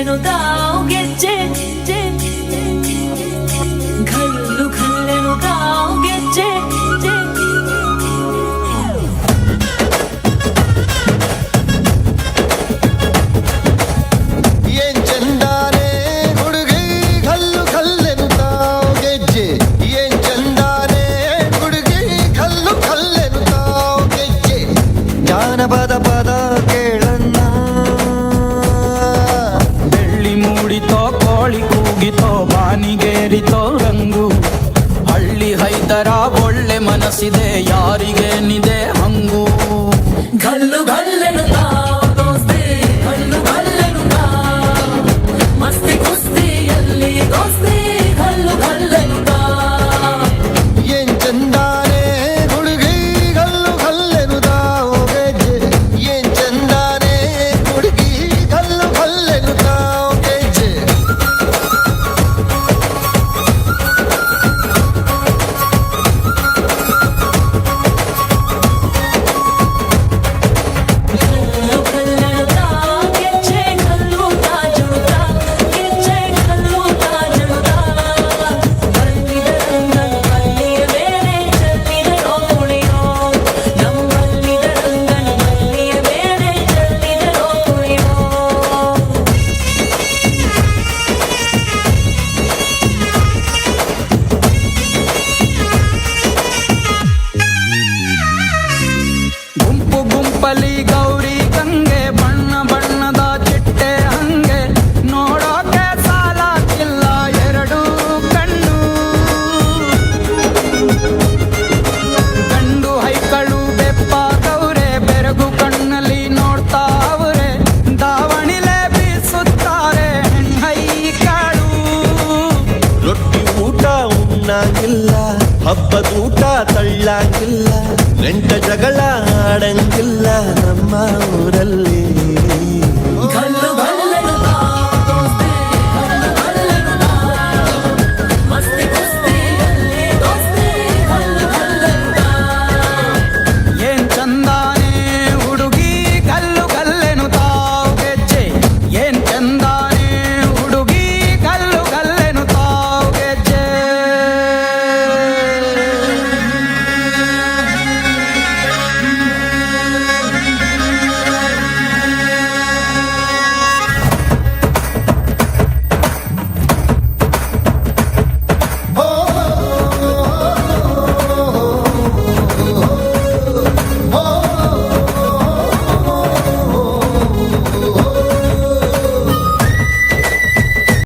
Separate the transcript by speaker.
Speaker 1: నేను దావు గెచ్చే ఘల్లు
Speaker 2: ఘల్లెను దావు గెచ్చే జానపద ಬಾನಿಗೇರಿತೋ ರಂಗು. ಹಳ್ಳಿ ಹೈದರ ಒಳ್ಳೆ ಮನಸ್ಸಿದೆ ಯಾರಿಗೇನಿದೆ ಹಂಗು.
Speaker 3: ಗಲ್ಲು ಗಲ್ಲೆನು ಮಸ್ತಿ ಕುಸ್ತಿಯಲ್ಲಿ ದೋಸ್ತಿ.
Speaker 2: ಗುಂಪು ಗೌರಿ ಗಂಗೆ, ಬಣ್ಣ ಬಣ್ಣದ ಚಿಟ್ಟೆ ಹಂಗೆ. ನೋಡೋಕೆ ಸಾಲಾಗಿಲ್ಲ ಎರಡು ಕಣ್ಣು. ಗಂಡು ಹೈಕಳು ಬೆಪ್ಪಾಗವ್ರೆ ಬೆರಗು ಕಣ್ಣಲ್ಲಿ ನೋಡ್ತಾ ಅವರೆ. ದಾವಣಿಲೆ ಬೀಸುತ್ತಾರೆ ಹೆಣ್ಣೈಕಳು
Speaker 1: ರೊಟ್ಟಿ ಊಟ ಉಣ್ಣಂಗಿಲ್ಲ ಹಬ್ಬದೂಟ ತಳ್ಳಾಗಿಲ್ಲ ನೆಂಟ ಜಗಳ ಆಡಂಗಿಲ್ಲ ನಮ್ಮ ಊರಲ್ಲಿ